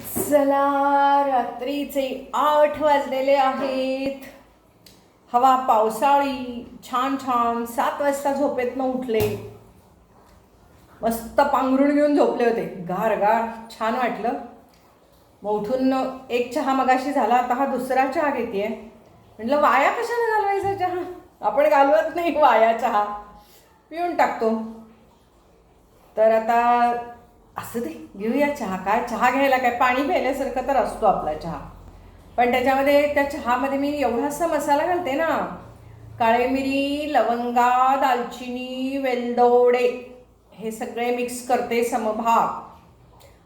चला रात्रीचे आठ वाजलेले आहेत. हवा पावसाळी छान छान. सात वाजता झोपेतनं उठले. मस्त पांघरून घेऊन झोपले होते. गार गार. छान वाटलं. मग उठून एक चहा मगाशी झाला आता हा दुसरा चहा घेते म्हटलं वाया कशाला घालवायचा चहा? आपण घालवत नाही वाया चहा. पिऊन टाकतो. तर आता असं दे घेऊया चहा. काय चहा घ्यायला काय? पाणी प्यायल्यासारखं तर असतो आपला चहा. पण त्याच्यामध्ये त्या चहामध्ये मी एवढासा मसाला घालते ना काळे मिरी लवंगा दालचिनी वेलदोडे हे सगळे मिक्स करते समभाग.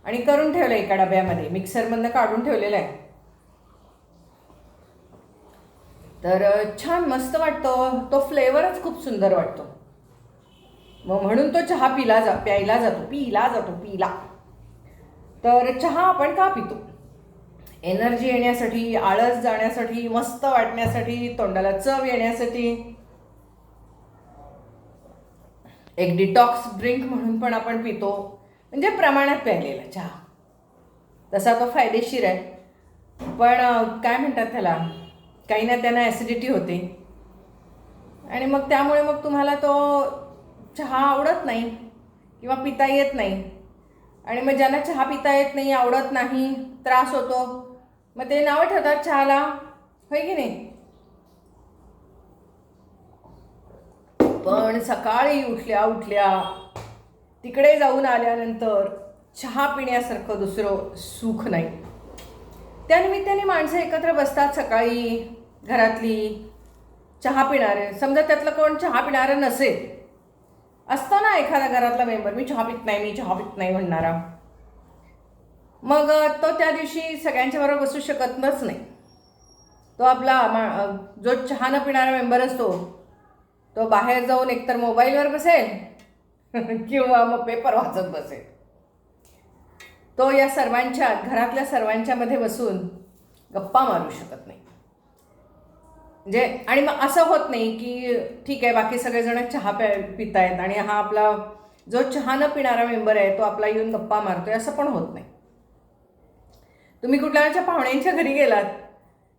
आणि करून ठेवलं एका डब्यामध्ये. मिक्सरमधनं काढून ठेवलेलं आहे. तर छान मस्त वाटतो. तो फ्लेवरच खूप सुंदर वाटतो. मग म्हणून तो चहा पिला जा प्यायला जातो पिला जातो पिला. तर चहा आपण का पितो? एनर्जी येण्यासाठी आळस जाण्यासाठी मस्त वाटण्यासाठी तोंडाला चव येण्यासाठी. एक डिटॉक्स ड्रिंक म्हणून पण आपण पितो. म्हणजे प्रमाणात प्यायलेला चहा. तसा तो फायदेशीर आहे. पण काय म्हणतात त्याला? काही ना त्यांना ॲसिडिटी होते. आणि मग त्यामुळे मग तुम्हाला तो चहा आवडत नाही किंवा पिता येत नाही. आणि मग ज्यांना चहा पिता येत नाही आवडत नाही त्रास होतो मग ते नावं ठेवतात चहाला. होय की नाही? पण सकाळी उठल्या उठल्या तिकडे जाऊन आल्यानंतर चहा पिण्यासारखं दुसरं सुख नाही. त्यानिमित्ताने माणसं एकत्र बसतात सकाळी घरातली चहा पिणारे. समजा त्यातलं कोण चहा पिणारं नसेल असतो ना एखादा घरातला मेंबर मी चहा पित नाही मी चहा पित नाही म्हणणारा. मग तो त्या दिवशी सगळ्यांच्या बरोबर बसू शकतच नाही. तो आपला मा जो चहा न पिणारा मेंबर असतो तो बाहेर जाऊन एकतर मोबाईलवर बसेल किंवा मग पेपर वाचत बसेल. तो या सर्वांच्या घरातल्या सर्वांच्यामध्ये बसून गप्पा मारू शकत नाही. म्हणजे आणि मग असं होत नाही की ठीक आहे बाकी सगळेजण चहा प्या पितायत आणि हा आपला जो चहा न पिणारा मेंबर आहे तो आपला येऊन गप्पा मारतोय असं पण होत नाही. तुम्ही कुठल्याच्या पाहुण्यांच्या घरी गेलात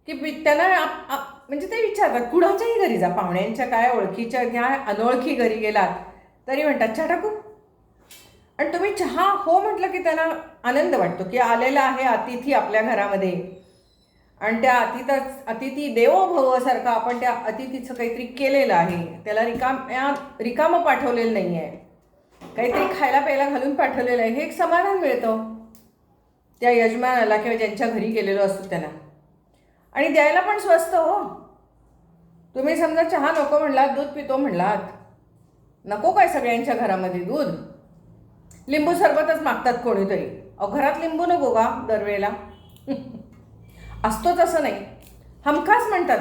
की त्यांना आप- आप- म्हणजे ते विचारतात कुणाच्याही घरी जा पाहुण्यांच्या काय ओळखीच्या घ्या अनोळखी घरी गेलात तरी म्हणतात चहा टाकू. आणि तुम्ही चहा हो म्हटलं की त्यांना आनंद वाटतो की आलेला आहे अतिथी आपल्या घरामध्ये. आणि त्या अतिथा अतिथी देवो भव सारखं आपण त्या अतिथीचं काहीतरी केलेलं आहे. त्याला रिकाम या रिकामं पाठवलेलं नाही आहे काहीतरी खायला प्यायला घालून पाठवलेलं आहे. हे एक समाधान मिळतं. त्या यजमानाला किंवा ज्यांच्या घरी गेलेलो असतो त्यांना. आणि द्यायला पण स्वस्त हो. तुम्ही समजा चहा नको म्हणलात दूध पितो म्हणलात. नको काय सगळ्यांच्या घरामध्ये दूध? लिंबू सरबतच मागतात कोणीतरी. अहो घरात लिंबू नको का दरवेळेला? असतोच असं नाही. हमखास म्हणतात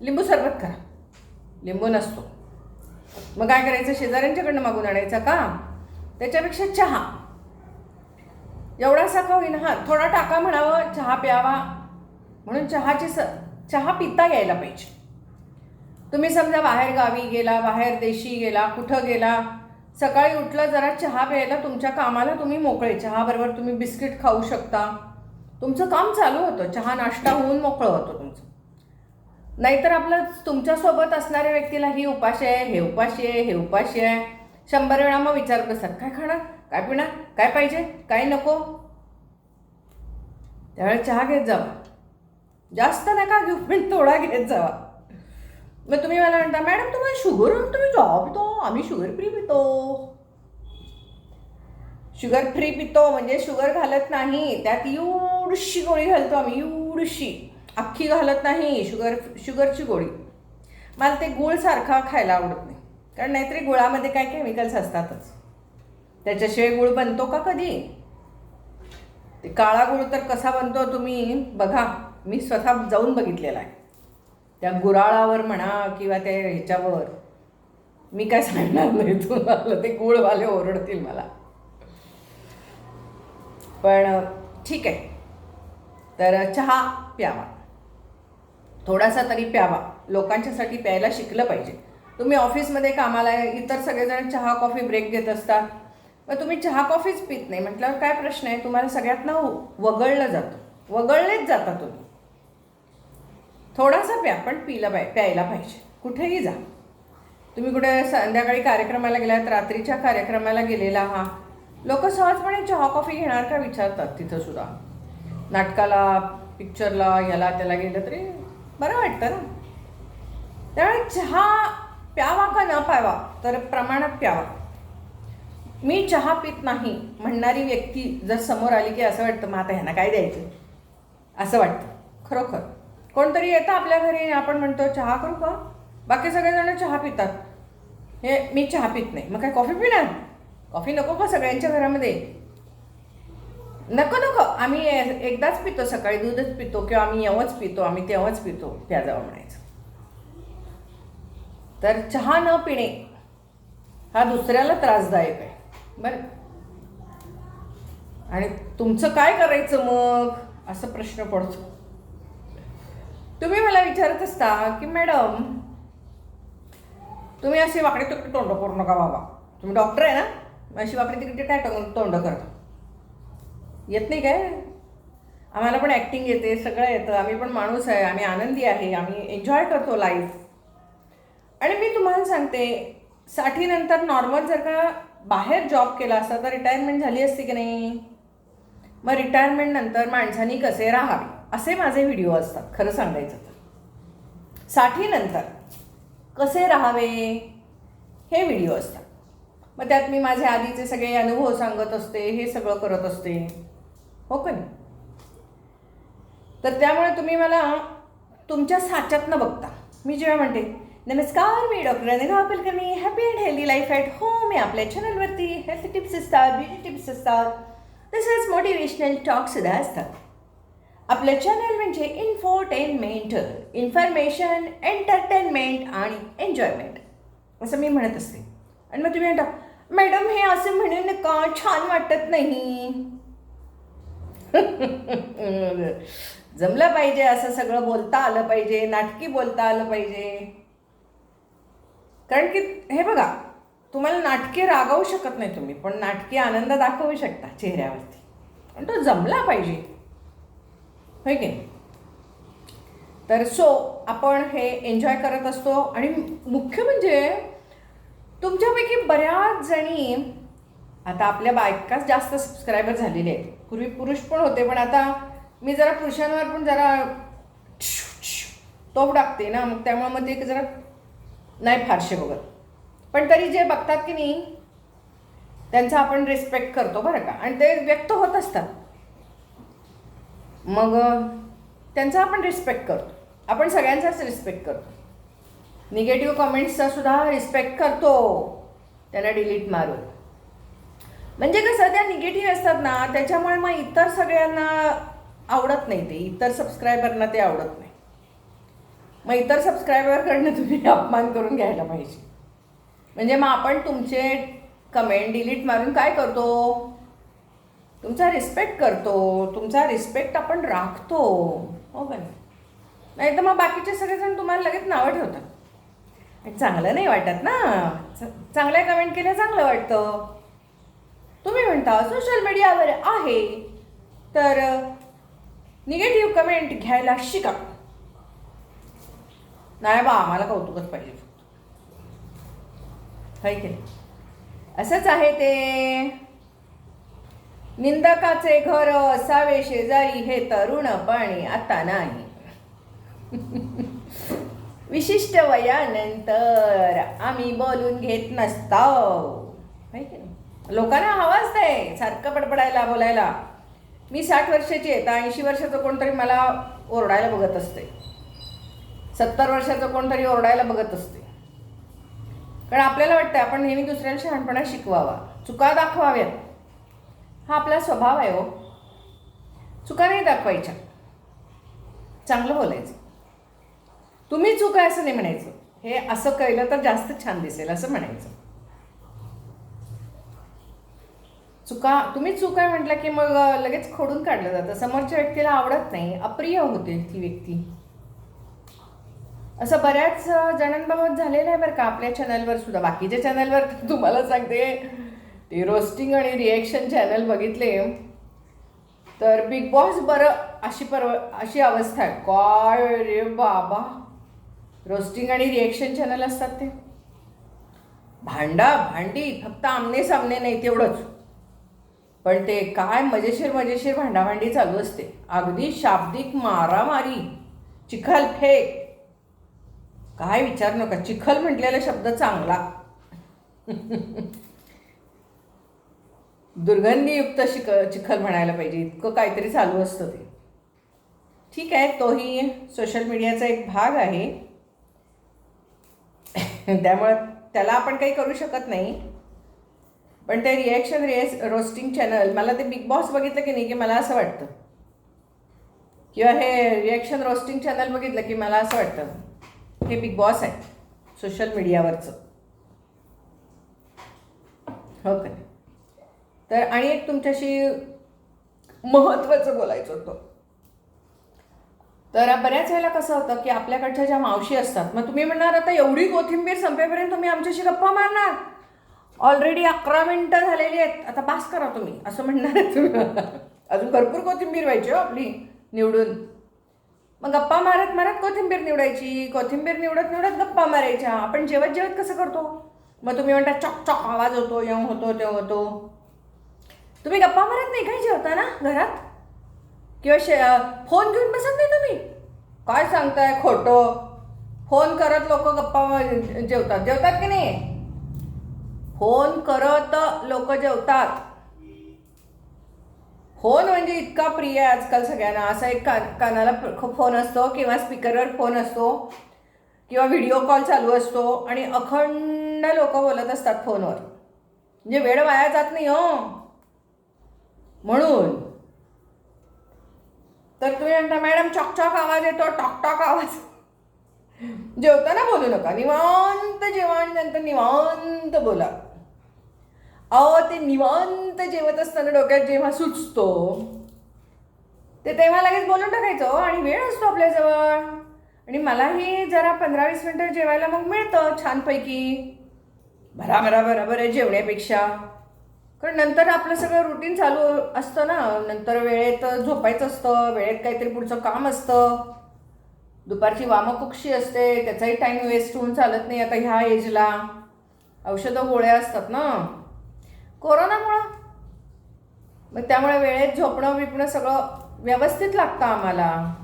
लिंबू सरबत करा. लिंबू नसतो. मग काय करायचं? शेजाऱ्यांच्याकडनं मागून आणायचा का? त्याच्यापेक्षा चहा. एवढासा का होईना. हा थोडा टाका म्हणावं चहा प्यावा. म्हणून चहाची स चहा पिता यायला पाहिजे. तुम्ही समजा बाहेर गावी गेला बाहेर देशी गेला कुठं गेला सकाळी उठलं जरा चहा प्यायला तुमच्या कामाला तुम्ही मोकळे. चहाबरोबर तुम्ही बिस्किट खाऊ शकता. तुमचं काम चालू होतं. चहा नाश्ता होऊन मोकळं होतं तुमचं. नाहीतर आपलं तुमच्यासोबत असणाऱ्या व्यक्तीला ही उपाशी आहे हे उपाशी आहे हे उपाशी आहे. शंभर वेळा मग विचारत असतात काय खाणार? काय पिणार? काय पाहिजे? काय नको? त्यावेळेस चहा घेत जावा. जास्त नका घेऊ पण थोडा घेत जावा. मग तुम्ही मला म्हणता मॅडम तुम्हाला शुगर तुम्ही जॉब तो आम्ही शुगर फ्री पितो. शुगर फ्री पितो म्हणजे शुगर घालत नाही. त्यात एवढीशी गोळी घालतो आम्ही एवढीशी. अख्खी घालत नाही शुगर शुगरची गोळी. मला ते गुळ सारखा खायला आवडत नाही. कारण नाहीतरी गुळामध्ये काय केमिकल्स असतातच. त्याच्याशिवाय गुळ बनतो का कधी? ते काळा गुळ तर कसा बनतो तुम्ही? बघा मी स्वतः जाऊन बघितलेला आहे. त्या गुराळावर म्हणा किंवा त्या ह्याच्यावर. मी काय सांगणार नाही तुम्हाला ते गुळवाले ओरडतील मला. पण ठीक आहे. तर चहा प्यावा. थोडासा तरी प्यावा. लोकांच्यासाठी प्यायला शिकलं पाहिजे. तुम्ही ऑफिसमध्ये कामाला इतर सगळेजण चहा कॉफी ब्रेक घेत असतात. मग तुम्ही चहा कॉफीच पित नाही. म्हटल्यावर काय प्रश्न आहे? तुम्हाला सगळ्यातनं वगळलं जातं. वगळलेच जाता तुम्ही. थोडासा प्या पण पिला पाय प्यायला पाहिजे. कुठेही जा. तुम्ही कुठे संध्याकाळी कार्यक्रमाला गेलात रात्रीच्या कार्यक्रमाला गेलेला हा लोक सहजपणे चहा कॉफी घेणार का विचारतात तिथं सुद्धा. नाटकाला पिक्चरला ह्याला त्याला गेलं तरी बरं वाटतं ना. त्यामुळे चहा प्यावा का न प्यावा तर प्रमाणात प्यावा. मी चहा पित नाही म्हणणारी व्यक्ती जर समोर आली की असं वाटतं मग आता ह्यांना काय द्यायचं? असं वाटतं खरोखर. कोणतरी येतं आपल्या घरी आपण म्हणतो चहा करू का? बाकी सगळेजण चहा पितात. हे मी चहा पित नाही. मग काय कॉफी पिणार? कॉफी नको का सगळ्यांच्या घरामध्ये. नको नको. आम्ही एकदाच पितो सकाळी दूधच पितो किंवा आम्ही एवंच पितो आम्ही तेव्हाच पितो प्याजावं म्हणायचं. तर चहा न पिणे हा दुसऱ्याला त्रासदायक आहे. बरं. आणि तुमचं काय करायचं मग? असं प्रश्न पडतो. तुम्ही मला विचारत असता की मॅडम तुम्ही असे वाकडे तुकडे तोंड करू नका बाबा. तुम्ही डॉक्टर आहे ना? अशी वापरे तिकडे काय टोंड तोंड करतो. येत नाही काय? आम्हाला पण ॲक्टिंग येते सगळं येतं. आम्ही पण माणूस आहे आम्ही आनंदी आहे आम्ही एन्जॉय करतो लाईफ आणि मी तुम्हाला सांगते साठीनंतर नॉर्मल जर का बाहेर जॉब केला असता तर रिटायरमेंट झाली असती की नाही? मग रिटायरमेंटनंतर माणसांनी कसे राहावे? असे माझे व्हिडिओ असतात खरं सांगायचं तर. साठीनंतर कसे राहावे? हे व्हिडिओ असतात. मग त्यात मी माझे आधीचे सगळे अनुभव सांगत असते हे सगळं करत असते. हो का नाही? तर त्यामुळे तुम्ही मला तुमच्या साच्यातनं बघता. मी जेव्हा म्हणते नमस्कार मी doctor Anika Kulkarni happy and healthy life at home मी आपल्या चॅनलवरती हेल्थ टिप्स असतात ब्युटी टिप्स असतात. तसंच मोटिवेशनल टॉकसुद्धा असतात. आपलं चॅनल म्हणजे इन्फोटेनमेंट इन्फॉर्मेशन एंटरटेनमेंट आणि एन्जॉयमेंट असं मी म्हणत असते. आणि मग तुम्ही म्हणता मॅडम हे असं म्हणू नका छान वाटत नाही? जमलं पाहिजे असं सगळं बोलता आलं पाहिजे नाटकी बोलता आलं पाहिजे. कारण की हे बघा तुम्हाला नाटके रागावू शकत नाही तुम्ही पण नाटकी आनंद दाखवू शकता चेहऱ्यावरती. पण तो जमला पाहिजे. होय की नाही? तर सो आपण हे एन्जॉय करत असतो आणि मुख्य म्हणजे तुमच्यापैकी बऱ्याच जणी आता आपल्या बायकाच जास्त सबस्क्रायबर झालेले आहेत. पूर्वी पुरुष पण होते पण आता मी जरा पुरुषांवर पण जरा तोफ टाकते ना मग त्यामुळे मग ते जरा नाही फारसे बघत. पण तरी जे बघतात की नाही त्यांचा आपण रिस्पेक्ट करतो बरं का. आणि ते व्यक्त होत असतात. मग त्यांचा आपण रिस्पेक्ट करतो. आपण सगळ्यांचाच रिस्पेक्ट करतो. निगेटिव्ह कमेंट्सचा सुद्धा रिस्पेक्ट करतो. त्यांना डिलीट मारून. म्हणजे कसं त्या निगेटिव्ह असतात ना त्याच्यामुळे मग इतर सगळ्यांना आवडत नाही ते. इतर सबस्क्रायबरना ते आवडत नाही. मग इतर सबस्क्रायबरकडनं तुम्ही अपमान करून घ्यायला पाहिजे. म्हणजे मग आपण तुमचे कमेंट डिलीट मारून काय करतो? तुमचा रिस्पेक्ट करतो. तुमचा रिस्पेक्ट आपण राखतो. हो का नाही? तर मग बाकीचे सगळेजण तुम्हाला लगेच नावं ठेवतात. चांगलं नाही वाटत ना? च- चांगल्या कमेंट केलं चांगलं वाटतं. तुम्ही म्हणता सोशल मीडियावर आहे. तर निगेटिव्ह कमेंट घ्यायला शिका. नाही बा आम्हाला कौतुकच पाहिजे काही की असंच आहे ते. निंदकाचे घर असावे शेजारी हे तरुणपणी आता नाही. विशिष्ट वयानंतर आम्ही बोलून घेत नसतो. है की लोकांना हवाच ते सारखं बडबडायला बोलायला. मी साठ वर्षाची आहे तर ऐंशी वर्षाचं कोणतरी मला ओरडायला बघत असते. सत्तर वर्षाचं कोणतरी ओरडायला बघत असते. कारण आपल्याला वाटतं आपण नेहमी दुसऱ्याला शहाणपणा शिकवावा. चुका दाखवाव्यात. हा आपला स्वभाव आहे हो. चुका नाही दाखवायच्या. चांगलं बोलायचं. तुम्ही चूक आहे असं नाही म्हणायचं. हे असं कळलं तर जास्त छान दिसेल असं म्हणायचं. चुका तुम्ही चूक आहे म्हटलं की मग लगेच खोडून काढलं जातं. समोरच्या व्यक्तीला आवडत नाही अप्रिय होते ती व्यक्ती. असं बऱ्याच जणांबाबत झालेलं आहे बरं का आपल्या चॅनलवर सुद्धा. बाकीच्या चॅनलवर तर तुम्हाला सांगते ते रोस्टिंग आणि रिॲक्शन चॅनल बघितले. तर बिग बॉस बरं अशी परव अशी अवस्था आहे. काय रे बाबा. रोस्टिंग आणि रिॲक्शन चॅनल असतात ते. भांडा भांडी फक्त आमने सामने नाही तेवढंच. पण ते काय मजेशीर मजेशीर भांडाभांडी चालू असते. अगदी शाब्दिक मारामारी चिखल फेक. काय विचार नका चिखल म्हटलेला शब्द चांगला. दुर्गंधीयुक्त शिक चिखल म्हणायला पाहिजे. इतकं काहीतरी चालू असतं ते. ठीक आहे तोही सोशल मीडियाचा एक भाग आहे. त्यामुळं त्याला आपण काही करू शकत नाही. पण ते रिॲक्शन रिएस रोस्टिंग चॅनल मला ते बिग बॉस बघितलं की नाही की मला असं वाटतं. किंवा हे रिॲक्शन रोस्टिंग चॅनल बघितलं की मला असं वाटतं. हे बिग बॉस आहे सोशल मीडियावरचं हो का तर आणि एक तुमच्याशी महत्त्वाचं बोलायचं होतं. तर बऱ्याच वेळेला कसं होतं की आपल्याकडच्या ज्या मावशी असतात मग तुम्ही म्हणणार आता एवढी कोथिंबीर संपेपर्यंत तुम्ही आमच्याशी गप्पा मारणार? ऑलरेडी अकरा मिनटं झालेली आहेत. आता पास करा तुम्ही. असं म्हणणार आहे तुम्ही. अजून भरपूर कोथिंबीर व्हायची हो आपली निवडून. मग गप्पा मारत मारत कोथिंबीर निवडायची. कोथिंबीर निवडत निवडत गप्पा मारायच्या. आपण जेवत जेवत कसं करतो? मग तुम्ही म्हणता चॉक चॉक आवाज होतो येऊ होतो तेव्हा होतो. तुम्ही गप्पा मारत नाही काय जेवता ना घरात? किंवा शे फोन घेऊन बसत नाही तुम्ही? काय सांगताय खोटं? फोन करत लोक गप्पा जेवतात. जेवतात की नाही? फोन करत लोक जेवतात. फोन म्हणजे इतका प्रिय आहे आजकाल सगळ्यांना. असा एक का कानाला फोन असतो किंवा स्पीकरवर फोन असतो किंवा व्हिडिओ कॉल चालू असतो आणि अखंड लोक बोलत असतात फोनवर. म्हणजे वेळ वाया जात नाही हो. म्हणून तर तुम्ही म्हणता मॅडम चॉक आवाज येतो टॉक टॉक आवाज. जेवताना बोलू नका निवांत जेवण नंतर निवांत बोला. अहो ते निवांत जेवत असताना डोक्यात जेव्हा सुचतो ते तेव्हा लगेच बोलून टाकायचं हो आणि वेळ असतो आपल्याजवळ. आणि मलाही जरा पंधरा वीस मिनटं जेवायला मग मिळतं छानपैकी. भरा भरा भरा आहे जेवण्यापेक्षा. कारण नंतर आपलं सगळं रुटीन चालू असतं ना. नंतर वेळेत झोपायचं असतं वेळेत काहीतरी पुढचं काम असतं. दुपारची वामकुक्षी असते त्याचाही टाईम वेस्ट होऊन चालत नाही आता ह्या एजला औषधं गोळ्या असतात ना. कोरोनामुळं. मग त्यामुळे वेळेत झोपणं बिपणं सगळं व्यवस्थित लागतं आम्हाला.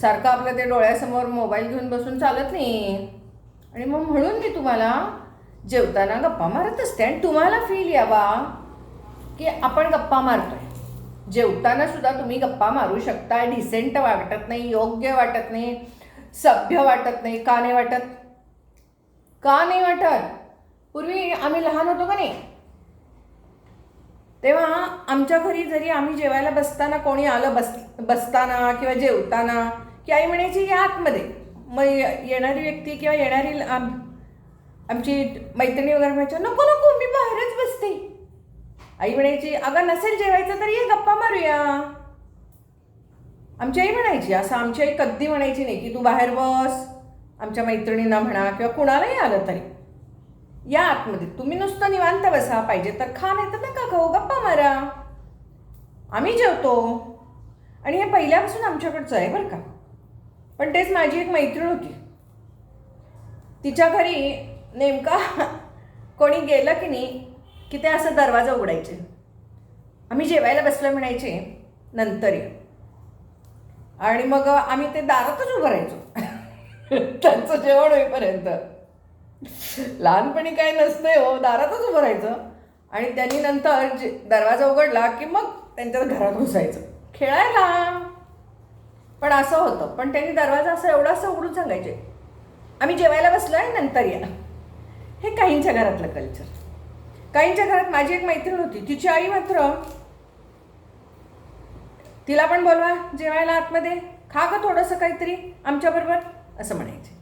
सारखं आपलं ते डोळ्यासमोर मोबाईल घेऊन बसून चालत नाही. आणि मग म्हणून मी तुम्हाला जेवताना गप्पा मारत असते आणि तुम्हाला फील यावा की आपण गप्पा मारतोय. जेवताना सुद्धा तुम्ही गप्पा मारू शकता. डिसेंट वाटत नाही योग्य वाटत नाही सभ्य वाटत नाही का नाही वाटत? का नाही वाटत? पूर्वी आम्ही लहान होतो का नाही? तेव्हा आमच्या घरी जरी आम्ही जेवायला बसताना कोणी आलं बस बसताना किंवा जेवताना की आई म्हणायची या आतमध्ये. मग येणारी व्यक्ती किंवा येणारी आमची मैत्रिणी वगैरे म्हणायच्या नको नको मी बाहेरच बसते. आई म्हणायची अगं नसेल जेवायचं तर ये गप्पा मारूया. आमची आई म्हणायची असं आमची आई कधी म्हणायची नाही की तू बाहेर बस आमच्या मैत्रिणींना म्हणा किंवा कुणालाही आलं तरी. या आतमध्ये तुम्ही नुसतं निवांत बसा पाहिजे तर खा नाही तर नका खाऊ गप्पा मारा. आम्ही जेवतो. आणि हे पहिल्यापासून आमच्याकडचं आहे बरं का. पण तेच माझी एक मैत्रीण होती. तिच्या घरी नेमका कोणी गेलं की नाही की ते असं दरवाजा उघडायचे. आम्ही जेवायला बसलं म्हणायचे नंतर ये आणि मग आम्ही ते दारातच उभं राहायचो. त्यांचं जेवण होईपर्यंत. लहानपणी काय नसतंय हो दारातच उभं राहायचं. आणि त्यांनी नंतर जे दरवाजा उघडला की मग त्यांच्या घरात घुसायचं. खेळायला. पण असं होतं. पण त्यांनी दरवाजा असं एवढा असं उघडून सांगायचे. आम्ही जेवायला बसलो आहे नंतर या. हे काहींच्या घरातलं कल्चर काहींच्या घरात माझी एक मैत्रीण होती. तिची आई मात्र तिला पण बोलवा जेवायला आतमध्ये. खा का थोडंसं काहीतरी आमच्याबरोबर असं म्हणायचे.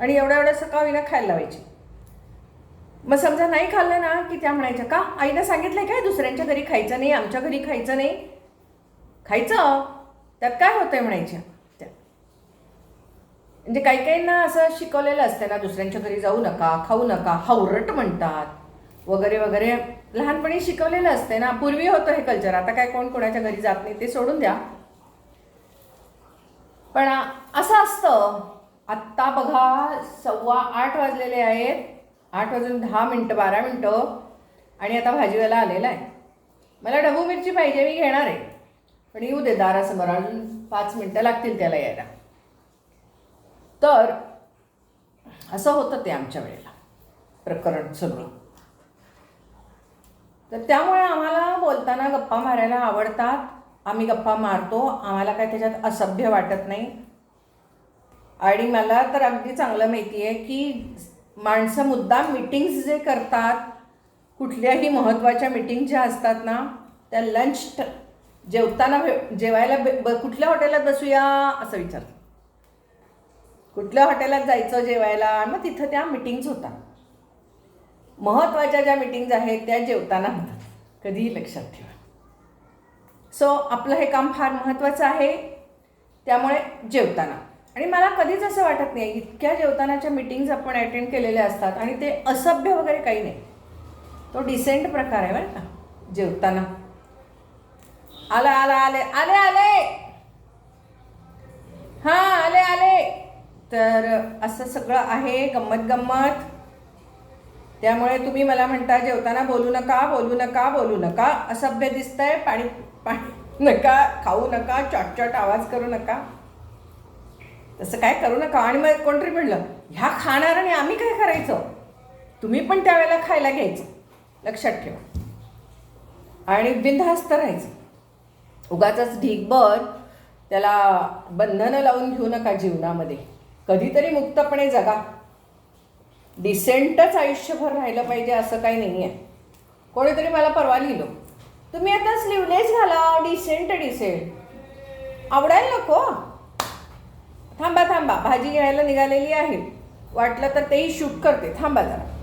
आणि एवढ्या एवढंसं का विना खायला लावायची. मग समजा नाही खाल्लं ना की त्या म्हणायच्या का? आईनं सांगितलंय काय? दुसऱ्यांच्या घरी खायचं नाही आमच्या घरी खायचं नाही. खायचं? त्यात काय होतंय? म्हणायच्या. म्हणजे काही काहींना असं शिकवलेलं असतं ना दुसऱ्यांच्या घरी जाऊ नका खाऊ नका हावरट म्हणतात. वगैरे वगैरे. लहानपणी शिकवलेलं असते ना पूर्वी होतं हे कल्चर आता काय कोण कोणाच्या घरी जात नाही ते सोडून द्या. पण असं असतं. आत्ता बघा सव्वा आठ वाजलेले आहेत. आठ वाजून दहा मिनटं बारा मिनटं. आणि आता भाजीवाला आलेला आहे. मला ढबू मिरची पाहिजे मी घेणार आहे. पण येऊ दे दारासमोर. अजून पाच मिनटं लागतील त्याला यायला. तर असं होतं ते आमच्या वेळेला प्रकरण सगळं. तर त्यामुळे आम्हाला बोलताना गप्पा मारायला आवडतात. आम्ही गप्पा मारतो. आम्हाला काय त्याच्यात असभ्य वाटत नाही. आणि मला तर अगदी चांगलं माहिती आहे की माणसं मुद्दाम मिटिंग्स जे करतात कुठल्याही महत्त्वाच्या मिटिंग ज्या असतात ना त्या लंच जेवताना भे- जेवायला ब- कुठल्या हॉटेलात बसूया असं विचारतात. कुठल्या हॉटेलात जायचं जेवायला? मग तिथं त्या मिटिंग्ज होतात महत्त्वाच्या ज्या मिटिंग्ज आहेत त्या जेवताना होतात. कधीही लक्षात ठेवा. सो आपलं हे काम फार महत्त्वाचं आहे. त्यामुळे जेवताना. आणि मला कधीच असं वाटत नाही इतक्या जेवतानाच्या मिटिंग्ज आपण अटेंड केलेल्या असतात आणि ते असभ्य वगैरे काही नाही. तो डिसेंट प्रकार आहे बरं का जेवताना. आला आला आले आले आले! हां आले आले! तर असं सगळं आहे गंमत गंमत त्यामुळे तुम्ही मला म्हणता जेवताना बोलू नका बोलू नका बोलू नका. असभ्य दिसतंय पाणी पाणी नका खाऊ नका चॉटचॉट आवाज करू नका. तसं काय करू नका. आणि मग कोणतरी म्हणलं ह्या खाणार आणि आम्ही काय करायचं? तुम्ही पण त्यावेळेला खायला घ्यायचं. लक्षात ठेवा. आणि बिनधास्त राहायचं. उगाच ढीकभर त्याला बंधनं लावून घेऊ नका जीवनामध्ये. कधीतरी मुक्तपणे जगा. डिसेंटच आयुष्यभर राहिलं पाहिजे असं काही नाही आहे कोणीतरी मला परवा लिहिलं. तुम्ही आता स्लीवलेस घाला डिसेंट डिसेंट. आवडायला नको. थांबा थांबा. भाजी घ्यायला निघालेली आहे. वाटलं तर तेही शूट करते. थांबा जरा.